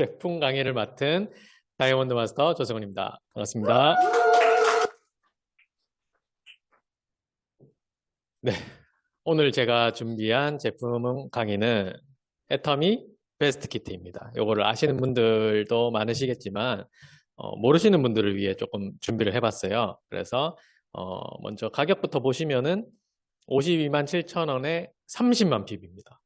제품 강의를 맡은 다이아몬드 마스터 조성훈입니다. 반갑습니다. 네, 오늘 제가 준비한 제품 강의는 애터미 베스트 키트입니다. 이거를 아시는 분들도 많으시겠지만 어, 모르시는 분들을 위해 조금 준비를 해봤어요. 그래서 어, 먼저 가격부터 보시면은 52만 7천 원에 30만 핍입니다.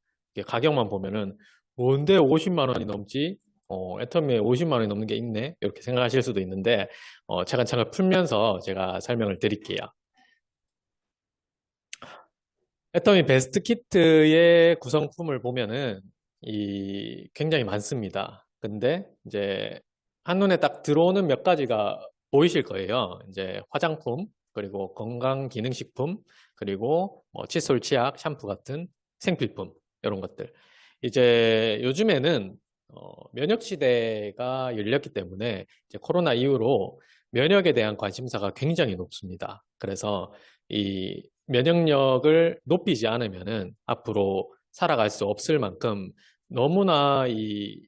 가격만 보면은 뭔데 50만 원이 넘지? 어, 애터미에 50만 원이 넘는 게 있네? 이렇게 생각하실 수도 있는데 어, 차근차근 풀면서 제가 설명을 드릴게요. 애터미 베스트 키트의 구성품을 보면은 이 굉장히 많습니다. 근데 이제 한눈에 딱 들어오는 몇 가지가 보이실 거예요. 이제 화장품, 그리고 건강기능식품, 그리고 뭐 칫솔, 치약, 샴푸 같은 생필품 이런 것들. 이제 요즘에는 어, 면역 시대가 열렸기 때문에 코로나 이후로 면역에 대한 관심사가 굉장히 높습니다. 그래서 이 면역력을 높이지 않으면은 앞으로 살아갈 수 없을 만큼 너무나 이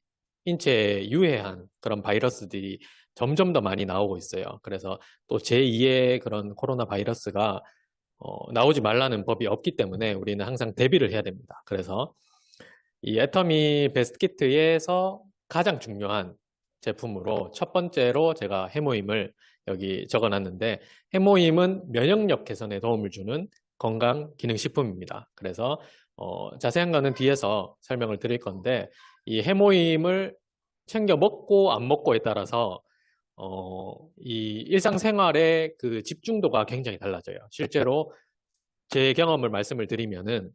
인체에 유해한 그런 바이러스들이 점점 더 많이 나오고 있어요. 그래서 또 제2의 그런 코로나 바이러스가 어, 나오지 말라는 법이 없기 때문에 우리는 항상 대비를 해야 됩니다. 그래서 이 애터미 베스트 키트에서 가장 중요한 제품으로 첫 번째로 제가 해모임을 여기 적어놨는데 해모임은 면역력 개선에 도움을 주는 건강 기능식품입니다. 그래서 어, 자세한 거는 뒤에서 설명을 드릴 건데 이 해모임을 챙겨 먹고 안 먹고에 따라서 어, 이 일상생활의 그 집중도가 굉장히 달라져요. 실제로 제 경험을 말씀을 드리면은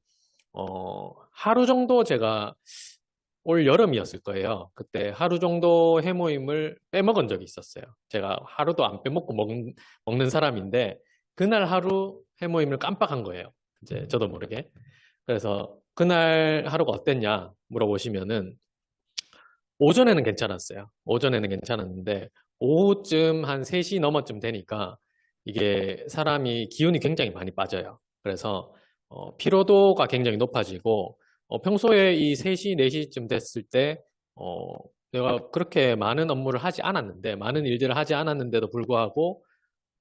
어, 하루 정도 제가 올 여름이었을 거예요. 그때 하루 정도 해모임을 빼먹은 적이 있었어요. 제가 하루도 안 빼먹고 먹, 먹는 사람인데 그날 하루 해모임을 깜빡한 거예요. 이제 저도 모르게. 그래서 그날 하루가 어땠냐 물어보시면은 오전에는 괜찮았어요. 오전에는 괜찮았는데 오후쯤 한 3시 넘어쯤 되니까 이게 사람이 기운이 굉장히 많이 빠져요. 그래서 어, 피로도가 굉장히 높아지고 어, 평소에 이 3시, 4시쯤 됐을 때 어, 내가 그렇게 많은 업무를 하지 않았는데 많은 일들을 하지 않았는데도 불구하고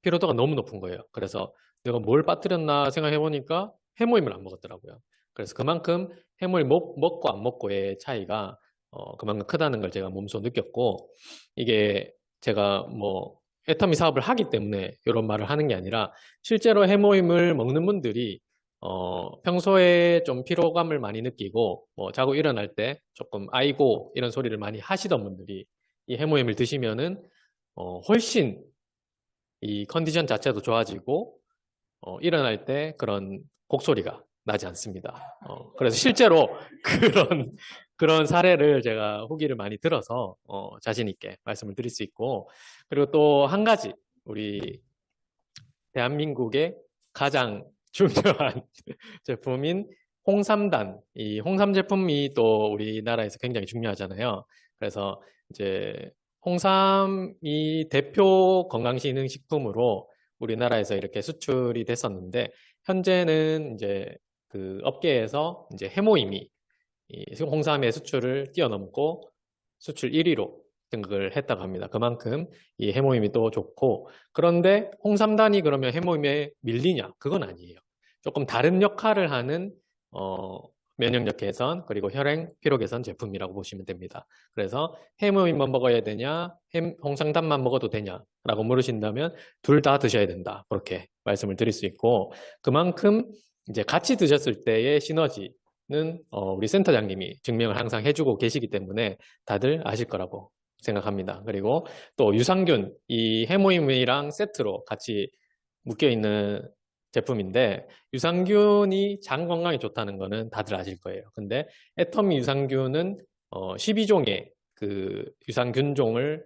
피로도가 너무 높은 거예요. 그래서 내가 뭘 빠뜨렸나 생각해 보니까 해모임을 안 먹었더라고요. 그래서 그만큼 해모임 먹, 먹고 안 먹고의 차이가 어, 그만큼 크다는 걸 제가 몸소 느꼈고 이게 제가 뭐 애터미 사업을 하기 때문에 이런 말을 하는 게 아니라 실제로 해모임을 먹는 분들이 어, 평소에 좀 피로감을 많이 느끼고 뭐 자고 일어날 때 조금 아이고 이런 소리를 많이 하시던 분들이 이 해모임을 드시면은 어, 훨씬 이 컨디션 자체도 좋아지고 어, 일어날 때 그런 곡소리가 나지 않습니다. 어, 그래서 실제로 그런 그런 사례를 제가 후기를 많이 들어서 어, 자신 있게 말씀을 드릴 수 있고 그리고 또 한 가지 우리 대한민국의 가장 중요한 제품인 홍삼단 이 홍삼 제품이 또 우리나라에서 굉장히 중요하잖아요. 그래서 이제 홍삼이 대표 건강기능식품으로 우리나라에서 이렇게 수출이 됐었는데 현재는 이제 그 업계에서 이제 해모임이 홍삼의 수출을 뛰어넘고 수출 1위로 등극을 했다고 합니다. 그만큼 이 해모임이 또 좋고 그런데 홍삼단이 그러면 해모임에 밀리냐? 그건 아니에요. 조금 다른 역할을 하는 어, 면역력 개선 그리고 혈행 피로 개선 제품이라고 보시면 됩니다. 그래서 해모임만 먹어야 되냐, 홍삼단만 먹어도 되냐라고 물으신다면 둘 다 드셔야 된다. 그렇게 말씀을 드릴 수 있고 그만큼 이제 같이 드셨을 때의 시너지는 어, 우리 센터장님이 증명을 항상 해주고 계시기 때문에 다들 아실 거라고 생각합니다. 그리고 또 유산균, 이 해모임이랑 세트로 같이 묶여 있는 제품인데 유산균이 장 건강에 좋다는 거는 다들 아실 거예요. 근데 애터미 유산균은 어, 12종의 그 유산균종을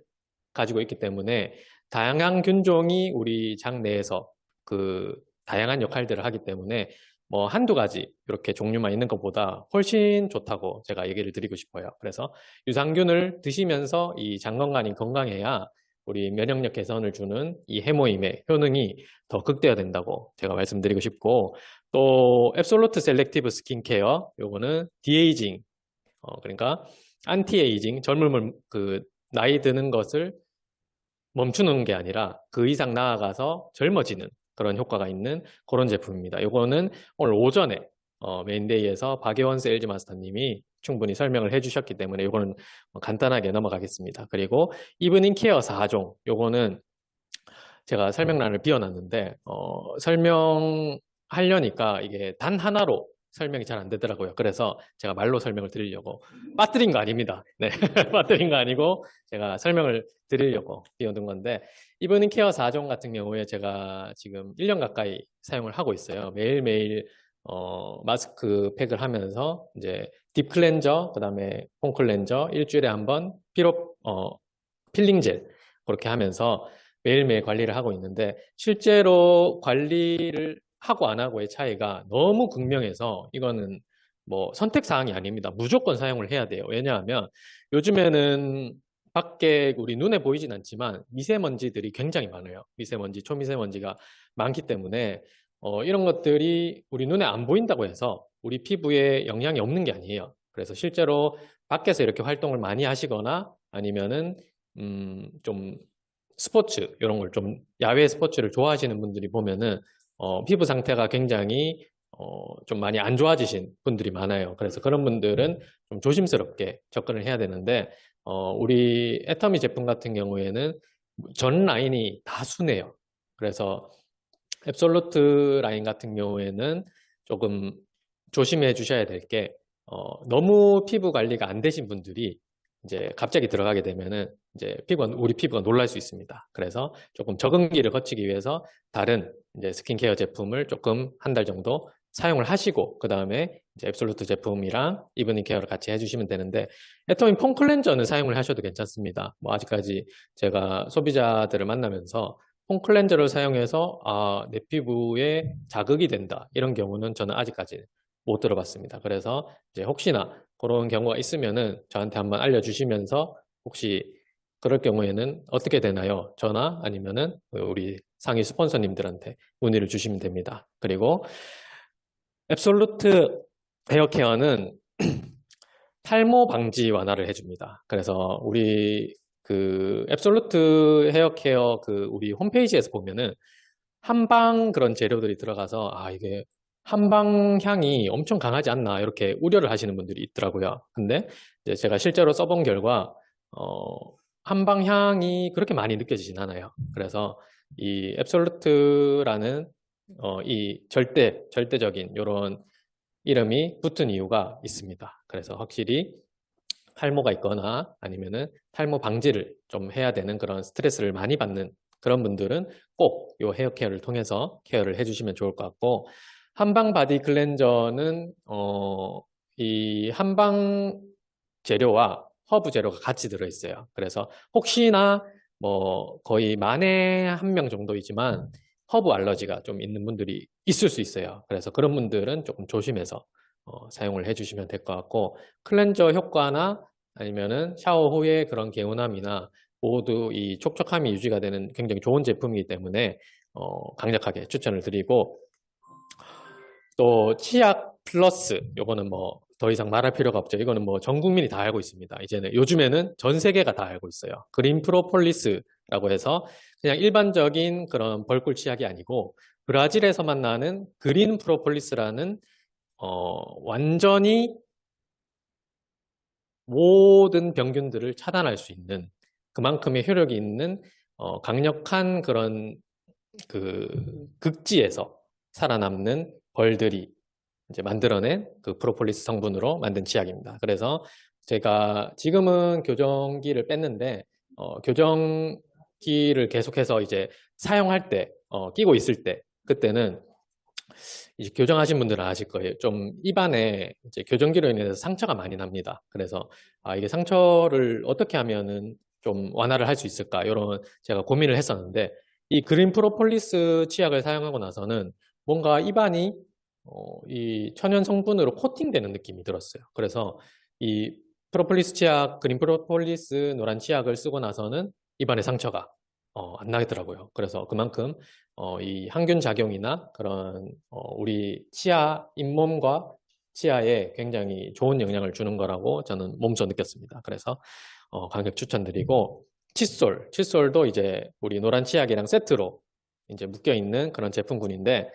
가지고 있기 때문에 다양한 균종이 우리 장 내에서 그 다양한 역할들을 하기 때문에 뭐 한두 가지 이렇게 종류만 있는 것보다 훨씬 좋다고 제가 얘기를 드리고 싶어요. 그래서 유산균을 드시면서 이 장건강이 건강해야 우리 면역력 개선을 주는 이 해모임의 효능이 더 극대화된다고 제가 말씀드리고 싶고 또 앱솔루트 셀렉티브 스킨케어 요거는 디에이징 어, 그러니까 안티에이징, 젊음을 그 나이 드는 것을 멈추는 게 아니라 그 이상 나아가서 젊어지는 그런 효과가 있는 그런 제품입니다. 이거는 오늘 오전에 어, 메인데이에서 박예원 세일즈 마스터님이 충분히 설명을 해주셨기 때문에 이거는 간단하게 넘어가겠습니다. 그리고 이브닝 케어 4종 요거는 제가 설명란을 비워놨는데 어, 설명하려니까 이게 단 하나로 설명이 잘 안 되더라고요. 그래서 제가 말로 설명을 드리려고 빠뜨린 거 아닙니다. 네, 빠뜨린 거 아니고 제가 설명을 드리려고 비워둔 건데 이브닝 케어 4종 같은 경우에 제가 지금 1년 가까이 사용을 하고 있어요. 매일매일 어, 마스크 팩을 하면서 이제 딥 클렌저, 그 다음에 폼 클렌저 일주일에 한 번 피로 어, 필링 젤 그렇게 하면서 매일매일 관리를 하고 있는데 실제로 관리를 하고 안 하고의 차이가 너무 극명해서 이거는 뭐 선택 사항이 아닙니다. 무조건 사용을 해야 돼요. 왜냐하면 요즘에는 밖에 우리 눈에 보이진 않지만 미세먼지들이 굉장히 많아요. 미세먼지, 초미세먼지가 많기 때문에 어, 이런 것들이 우리 눈에 안 보인다고 해서 우리 피부에 영향이 없는 게 아니에요. 그래서 실제로 밖에서 이렇게 활동을 많이 하시거나 아니면은 음, 좀 스포츠 이런 걸 좀 야외 스포츠를 좋아하시는 분들이 보면은 어, 피부 상태가 굉장히 어, 좀 많이 안 좋아지신 분들이 많아요. 그래서 그런 분들은 좀 조심스럽게 접근을 해야 되는데 어, 우리 애터미 제품 같은 경우에는 전 라인이 다 순해요. 그래서 앱솔루트 라인 같은 경우에는 조금 조심해 주셔야 될게 어, 너무 피부 관리가 안 되신 분들이 이제 갑자기 들어가게 되면은 이제 피부가 우리 피부가 놀랄 수 있습니다. 그래서 조금 적응기를 거치기 위해서 다른 이제 스킨케어 제품을 조금 한 달 정도 사용을 하시고 그 다음에 이제 앱솔루트 제품이랑 이브닝 케어를 같이 해주시면 되는데 애터민 폼 클렌저는 사용을 하셔도 괜찮습니다. 뭐 아직까지 제가 소비자들을 만나면서 폼 클렌저를 사용해서 아, 내 피부에 자극이 된다 이런 경우는 저는 아직까지 못 들어봤습니다. 그래서 이제 혹시나 그런 경우가 있으면은 저한테 한번 알려주시면서 혹시 그럴 경우에는 어떻게 되나요? 전화 아니면은 우리 상위 스폰서님들한테 문의를 주시면 됩니다. 그리고 앱솔루트 헤어케어는 탈모 방지 완화를 해줍니다. 그래서 우리 그 앱솔루트 헤어케어 그 우리 홈페이지에서 보면은 한방 그런 재료들이 들어가서 아 이게 한방 향이 엄청 강하지 않나 이렇게 우려를 하시는 분들이 있더라고요. 근데 제가 실제로 써본 결과 어, 한방 향이 그렇게 많이 느껴지진 않아요. 그래서 이 앱솔루트라는 어, 이 절대 절대적인 이런 이름이 붙은 이유가 있습니다. 그래서 확실히 탈모가 있거나 아니면은 탈모 방지를 좀 해야 되는 그런 스트레스를 많이 받는 그런 분들은 꼭 이 헤어 케어를 통해서 케어를 해주시면 좋을 것 같고 한방 바디 클렌저는 어, 이 한방 재료와 허브 재료가 같이 들어있어요. 그래서 혹시나 뭐 거의 만에 한 명 정도이지만 허브 알러지가 좀 있는 분들이 있을 수 있어요. 그래서 그런 분들은 조금 조심해서 어, 사용을 해주시면 될 것 같고 클렌저 효과나 아니면은 샤워 후에 그런 개운함이나 모두 이 촉촉함이 유지가 되는 굉장히 좋은 제품이기 때문에 어, 강력하게 추천을 드리고 또 치약 플러스 요거는 뭐 더 이상 말할 필요가 없죠. 이거는 뭐 전 국민이 다 알고 있습니다. 이제는 요즘에는 전 세계가 다 알고 있어요. 그린 프로폴리스라고 해서 그냥 일반적인 그런 벌꿀 치약이 아니고 브라질에서만 나는 그린 프로폴리스라는 어, 완전히 모든 병균들을 차단할 수 있는 그만큼의 효력이 있는 어, 강력한 그런 그 극지에서 살아남는 벌들이 이제 만들어낸 그 프로폴리스 성분으로 만든 치약입니다. 그래서 제가 지금은 교정기를 뺐는데 어, 교정기를 계속해서 이제 사용할 때 어, 끼고 있을 때 그때는 이제 교정하신 분들은 아실 거예요. 좀 입안에 이제 교정기로 인해서 상처가 많이 납니다. 그래서 아 이게 상처를 어떻게 하면은 좀 완화를 할 수 있을까 이런 제가 고민을 했었는데 이 그린 프로폴리스 치약을 사용하고 나서는 뭔가 입안이 어, 이 천연 성분으로 코팅되는 느낌이 들었어요. 그래서 이 프로폴리스 치약, 그린 프로폴리스 노란 치약을 쓰고 나서는 입안에 상처가 어, 안 나겠더라고요. 그래서 그만큼 어, 이 항균 작용이나 그런 어, 우리 치아 잇몸과 치아에 굉장히 좋은 영향을 주는 거라고 저는 몸소 느꼈습니다. 그래서 어, 강력 추천드리고 칫솔, 칫솔도 이제 우리 노란 치약이랑 세트로 이제 묶여 있는 그런 제품군인데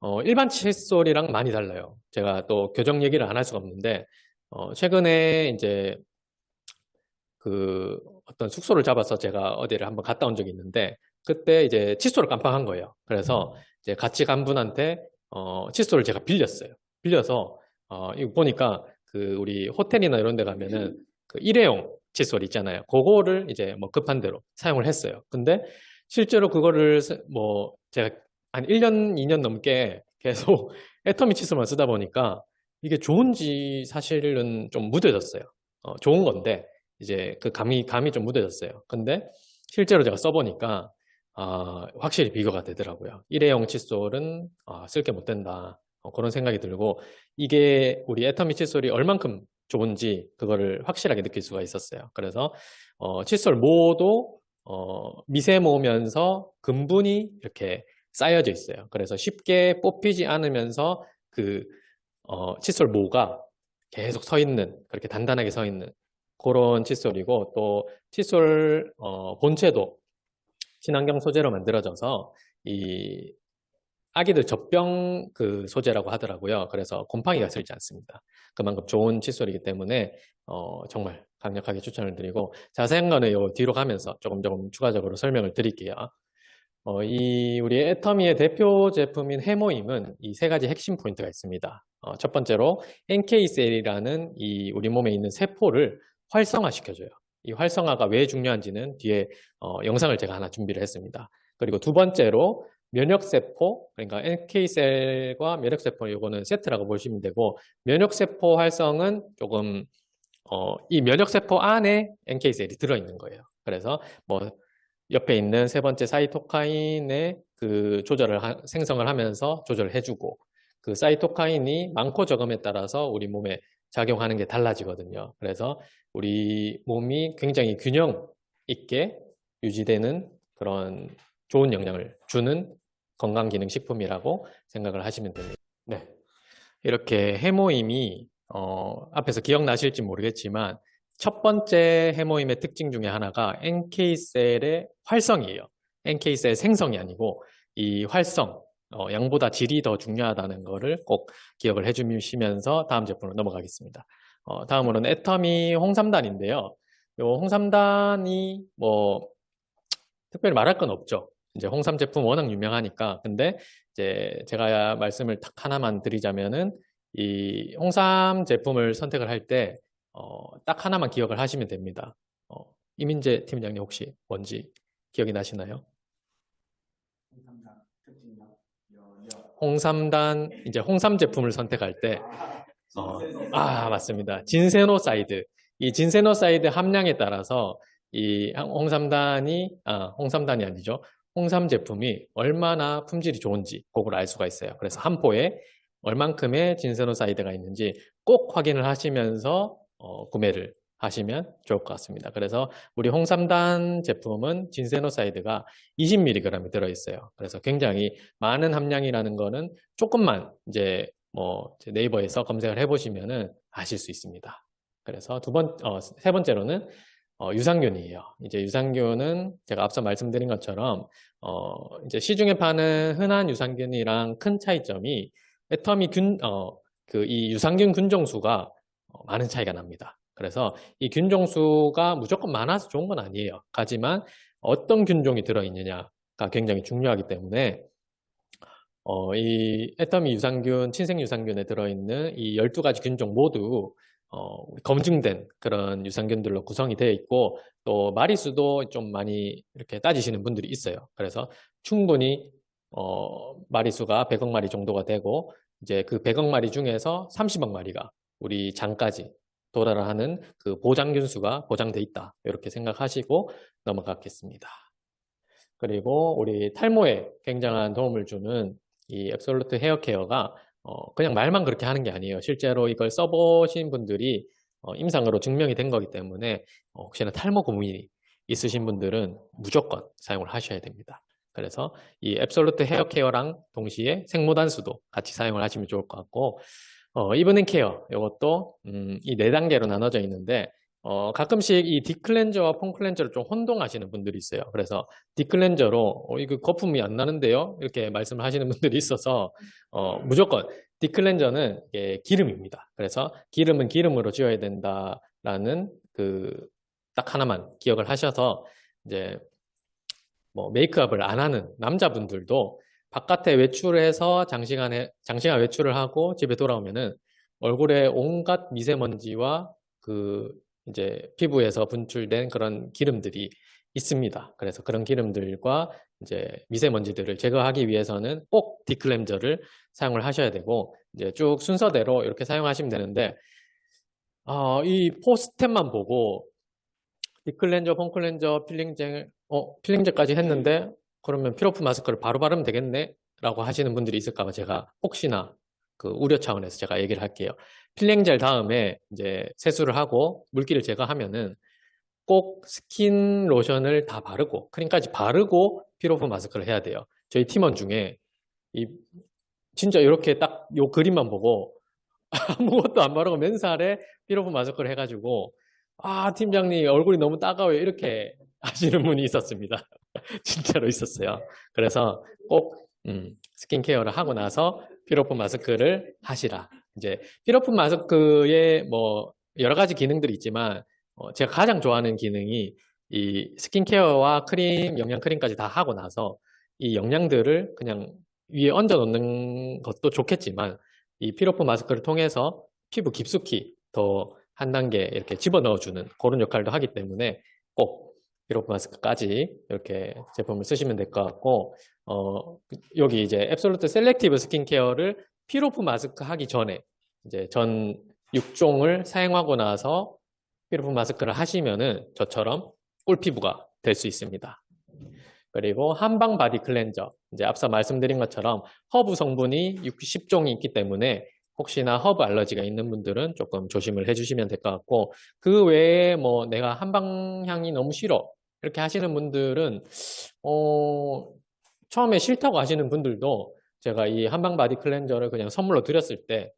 어, 일반 칫솔이랑 많이 달라요. 제가 또 교정 얘기를 안 할 수가 없는데 어, 최근에 이제 그 어떤 숙소를 잡아서 제가 어디를 한번 갔다 온 적이 있는데 그때 이제 칫솔을 깜빡한 거예요. 그래서 이제 같이 간 분한테 어, 칫솔을 제가 빌렸어요. 빌려서 어, 이거 보니까 그 우리 호텔이나 이런 데 가면은 그 일회용 칫솔 있잖아요. 그거를 이제 뭐 급한 대로 사용을 했어요. 근데 실제로 그거를 뭐 제가 한 1년, 2년 넘게 계속 애터미 칫솔만 쓰다 보니까 이게 좋은지 사실은 좀 무뎌졌어요. 어, 좋은 건데 이제 그 감이 감이 좀 무뎌졌어요. 근데 실제로 제가 써보니까 아, 확실히 비교가 되더라고요. 일회용 칫솔은 아, 쓸게 못 된다. 어, 그런 생각이 들고 이게 우리 애터미 칫솔이 얼만큼 좋은지 그거를 확실하게 느낄 수가 있었어요. 그래서 어, 칫솔 모도 어, 미세모면서 근분이 이렇게 쌓여져 있어요. 그래서 쉽게 뽑히지 않으면서 그 어, 칫솔 모가 계속 서 있는 그렇게 단단하게 서 있는 그런 칫솔이고 또 칫솔 어, 본체도 친환경 소재로 만들어져서 이 아기들 젖병 그 소재라고 하더라고요. 그래서 곰팡이가 슬지 않습니다. 그만큼 좋은 칫솔이기 때문에 어, 정말 강력하게 추천을 드리고 자세한 거는 요 뒤로 가면서 조금 조금 추가적으로 설명을 드릴게요. 어, 이 우리 애터미의 대표 제품인 해모임은 이 세 가지 핵심 포인트가 있습니다. 어, 첫 번째로 NK셀이라는 이 우리 몸에 있는 세포를 활성화시켜줘요. 이 활성화가 왜 중요한지는 뒤에 어, 영상을 제가 하나 준비를 했습니다. 그리고 두 번째로 면역세포, 그러니까 NK셀과 면역세포 이거는 세트라고 보시면 되고 면역세포 활성은 조금 어, 이 면역세포 안에 NK셀이 들어있는 거예요. 그래서 뭐 옆에 있는 세 번째 사이토카인의 그 조절을 하, 생성을 하면서 조절을 해주고 그 사이토카인이 많고 적음에 따라서 우리 몸에 작용하는 게 달라지거든요. 그래서 우리 몸이 굉장히 균형 있게 유지되는 그런 좋은 영향을 주는 건강기능식품이라고 생각을 하시면 됩니다. 네. 이렇게 해모임이 어, 앞에서 기억나실지 모르겠지만 첫 번째 해모임의 특징 중에 하나가 NK셀의 활성이에요. NK셀 생성이 아니고 이 활성, 어, 양보다 질이 더 중요하다는 것을 꼭 기억을 해주시면서 다음 제품으로 넘어가겠습니다. 어, 다음으로는 애터미 홍삼단인데요. 요 홍삼단이 뭐 특별히 말할 건 없죠. 이제 홍삼 제품 워낙 유명하니까. 근데 이제 제가 말씀을 딱 하나만 드리자면은 이 홍삼 제품을 선택을 할 때 어, 딱 하나만 기억을 하시면 됩니다. 어, 이민재 팀장님 혹시 뭔지 기억이 나시나요? 홍삼단 이제 홍삼 제품을 선택할 때 어, 아 맞습니다. 진세노사이드 이 진세노사이드 함량에 따라서 이 홍삼단이 아 홍삼단이 아니죠. 홍삼 제품이 얼마나 품질이 좋은지 그걸 알 수가 있어요. 그래서 한 포에 얼만큼의 진세노사이드가 있는지 꼭 확인을 하시면서 어, 구매를 하시면 좋을 것 같습니다. 그래서 우리 홍삼단 제품은 진세노사이드가 20mg이 들어있어요. 그래서 굉장히 많은 함량이라는 거는 조금만 이제 뭐 네이버에서 검색을 해보시면은 아실 수 있습니다. 그래서 두 번, 어, 세 번째로는 어, 유산균이에요. 이제 유산균은 제가 앞서 말씀드린 것처럼 어, 이제 시중에 파는 흔한 유산균이랑 큰 차이점이 애터미 균, 어, 그 이 유산균 균종수가 어, 많은 차이가 납니다. 그래서 이 균종수가 무조건 많아서 좋은 건 아니에요. 하지만 어떤 균종이 들어있느냐가 굉장히 중요하기 때문에 어, 이 애터미 유산균, 친생 유산균에 들어있는 이 12가지 균종 모두 어, 검증된 그런 유산균들로 구성이 되어 있고 또 마리수도 좀 많이 이렇게 따지시는 분들이 있어요. 그래서 충분히 어, 마리수가 100억 마리 정도가 되고 이제 그 100억 마리 중에서 30억 마리가 우리 장까지 도달하는 그 보장균 수가 보장돼 있다. 이렇게 생각하시고 넘어가겠습니다. 그리고 우리 탈모에 굉장한 도움을 주는 이 앱솔루트 헤어 케어가 어, 그냥 말만 그렇게 하는 게 아니에요. 실제로 이걸 써보신 분들이 어, 임상으로 증명이 된 거기 때문에 어, 혹시나 탈모 고민이 있으신 분들은 무조건 사용을 하셔야 됩니다. 그래서 이 앱솔루트 헤어 케어랑 동시에 생모단수도 같이 사용을 하시면 좋을 것 같고 어, 이브닝 케어 이것도 음, 이 네 단계로 나눠져 있는데 어, 가끔씩 이 딥클렌저와 폼클렌저를 좀 혼동하시는 분들이 있어요. 그래서 딥클렌저로 어, 이거 거품이 안 나는데요? 이렇게 말씀을 하시는 분들이 있어서 어, 무조건 딥클렌저는 이게 기름입니다. 그래서 기름은 기름으로 지어야 된다라는 그 딱 하나만 기억을 하셔서 이제 뭐 메이크업을 안 하는 남자분들도 바깥에 외출을 해서 장시간에 장시간 외출을 하고 집에 돌아오면은 얼굴에 온갖 미세먼지와 그 이제 피부에서 분출된 그런 기름들이 있습니다. 그래서 그런 기름들과 이제 미세먼지들을 제거하기 위해서는 꼭 디클렌저를 사용을 하셔야 되고 이제 쭉 순서대로 이렇게 사용하시면 되는데 어, 이 포스템만 보고 디클렌저, 폼클렌저, 필링젤, 어, 필링젤까지 했는데 그러면 피로프 마스크를 바로 바르면 되겠네? 라고 하시는 분들이 있을까 봐 제가 혹시나 그 우려 차원에서 제가 얘기를 할게요. 필링젤 다음에 이제 세수를 하고 물기를 제거하면은 꼭 스킨 로션을 다 바르고 크림까지 바르고 피로프 마스크를 해야 돼요. 저희 팀원 중에 이 진짜 이렇게 딱 요 그림만 보고 아무것도 안 바르고 맨살에 피로프 마스크를 해가지고 아 팀장님 얼굴이 너무 따가워요 이렇게 하시는 분이 있었습니다. 진짜로 있었어요. 그래서 꼭 음, 스킨케어를 하고 나서 피로프 마스크를 하시라. 이제 피로프 마스크에 뭐 여러 가지 기능들이 있지만 어, 제가 가장 좋아하는 기능이 이 스킨케어와 크림, 영양 크림까지 다 하고 나서 이 영양들을 그냥 위에 얹어 놓는 것도 좋겠지만 이 피로프 마스크를 통해서 피부 깊숙이 더 한 단계 이렇게 집어넣어주는 그런 역할도 하기 때문에 꼭 피로프 마스크까지 이렇게 제품을 쓰시면 될 것 같고 어, 여기 이제 앱솔루트 셀렉티브 스킨케어를 피로프 마스크 하기 전에 이제 전 6종을 사용하고 나서 피로프 마스크를 하시면은 저처럼 꿀 피부가 될 수 있습니다. 그리고 한방 바디 클렌저 이제 앞서 말씀드린 것처럼 허브 성분이 60종이 있기 때문에 혹시나 허브 알러지가 있는 분들은 조금 조심을 해주시면 될 것 같고 그 외에 뭐 내가 한 방 향이 너무 싫어 이렇게 하시는 분들은 어, 처음에 싫다고 하시는 분들도 제가 이 한방 바디 클렌저를 그냥 선물로 드렸을 때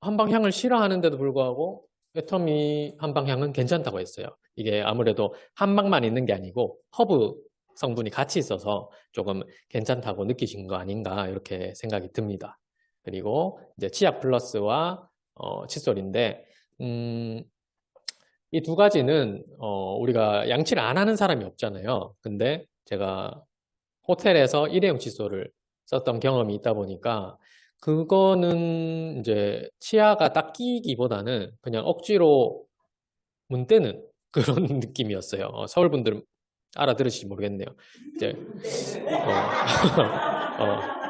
한방 향을 싫어하는데도 불구하고 애터미 한방 향은 괜찮다고 했어요. 이게 아무래도 한방만 있는 게 아니고 허브 성분이 같이 있어서 조금 괜찮다고 느끼신 거 아닌가 이렇게 생각이 듭니다. 그리고 이제 치약 플러스와 어, 칫솔인데 음, 이 두 가지는 어, 우리가 양치를 안 하는 사람이 없잖아요. 근데 제가 호텔에서 일회용 칫솔을 썼던 경험이 있다 보니까 그거는 이제 치아가 딱 끼기보다는 그냥 억지로 문 떼는 그런 느낌이었어요. 어, 서울 분들은 알아들으실지 모르겠네요. 이제 어, 어, 네.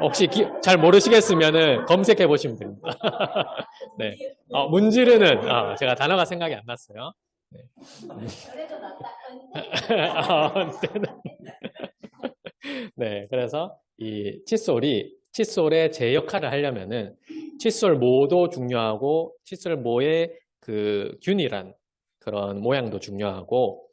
혹시 기- 잘 모르시겠으면은 검색해 보시면 됩니다. 네, 어, 문지르는 아, 제가 단어가 생각이 안 났어요. 네. 네, 그래서 이 칫솔이 칫솔의 제 역할을 하려면은 칫솔 모도 중요하고 칫솔 모의 그 균일한 그런 모양도 중요하고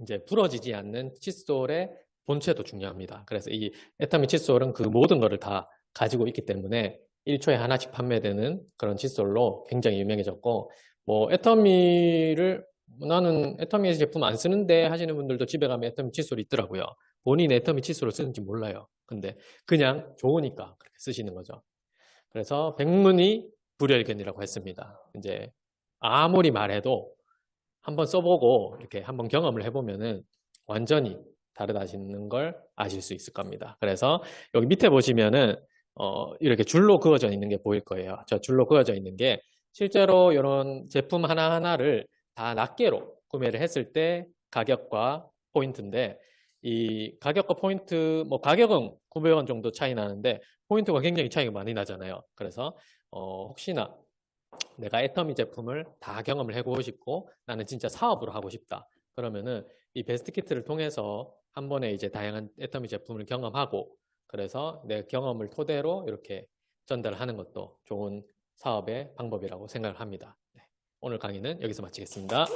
이제 부러지지 않는 칫솔의 본체도 중요합니다. 그래서 이 애터미 칫솔은 그 모든 것을 다 가지고 있기 때문에 1초에 하나씩 판매되는 그런 칫솔로 굉장히 유명해졌고 뭐 애터미를 나는 애터미 제품 안 쓰는데 하시는 분들도 집에 가면 애터미 칫솔이 있더라고요. 본인 애터미 칫솔을 쓰는지 몰라요. 근데 그냥 좋으니까 그렇게 쓰시는 거죠. 그래서 백문이 불여일견이라고 했습니다. 이제 아무리 말해도 한번 써보고 이렇게 한번 경험을 해보면은 완전히 다르다시는 걸 아실 수 있을 겁니다. 그래서 여기 밑에 보시면은 어, 이렇게 줄로 그어져 있는 게 보일 거예요. 저 줄로 그어져 있는 게 실제로 이런 제품 하나하나를 다 낱개로 구매를 했을 때 가격과 포인트인데 이 가격과 포인트 뭐 가격은 900원 정도 차이 나는데 포인트가 굉장히 차이가 많이 나잖아요. 그래서 어, 혹시나 내가 애터미 제품을 다 경험을 해보고 싶고 나는 진짜 사업으로 하고 싶다. 그러면은 이 베스트 키트를 통해서 한 번에 이제 다양한 애터미 제품을 경험하고 그래서 내 경험을 토대로 이렇게 전달하는 것도 좋은 사업의 방법이라고 생각을 합니다. 네. 오늘 강의는 여기서 마치겠습니다.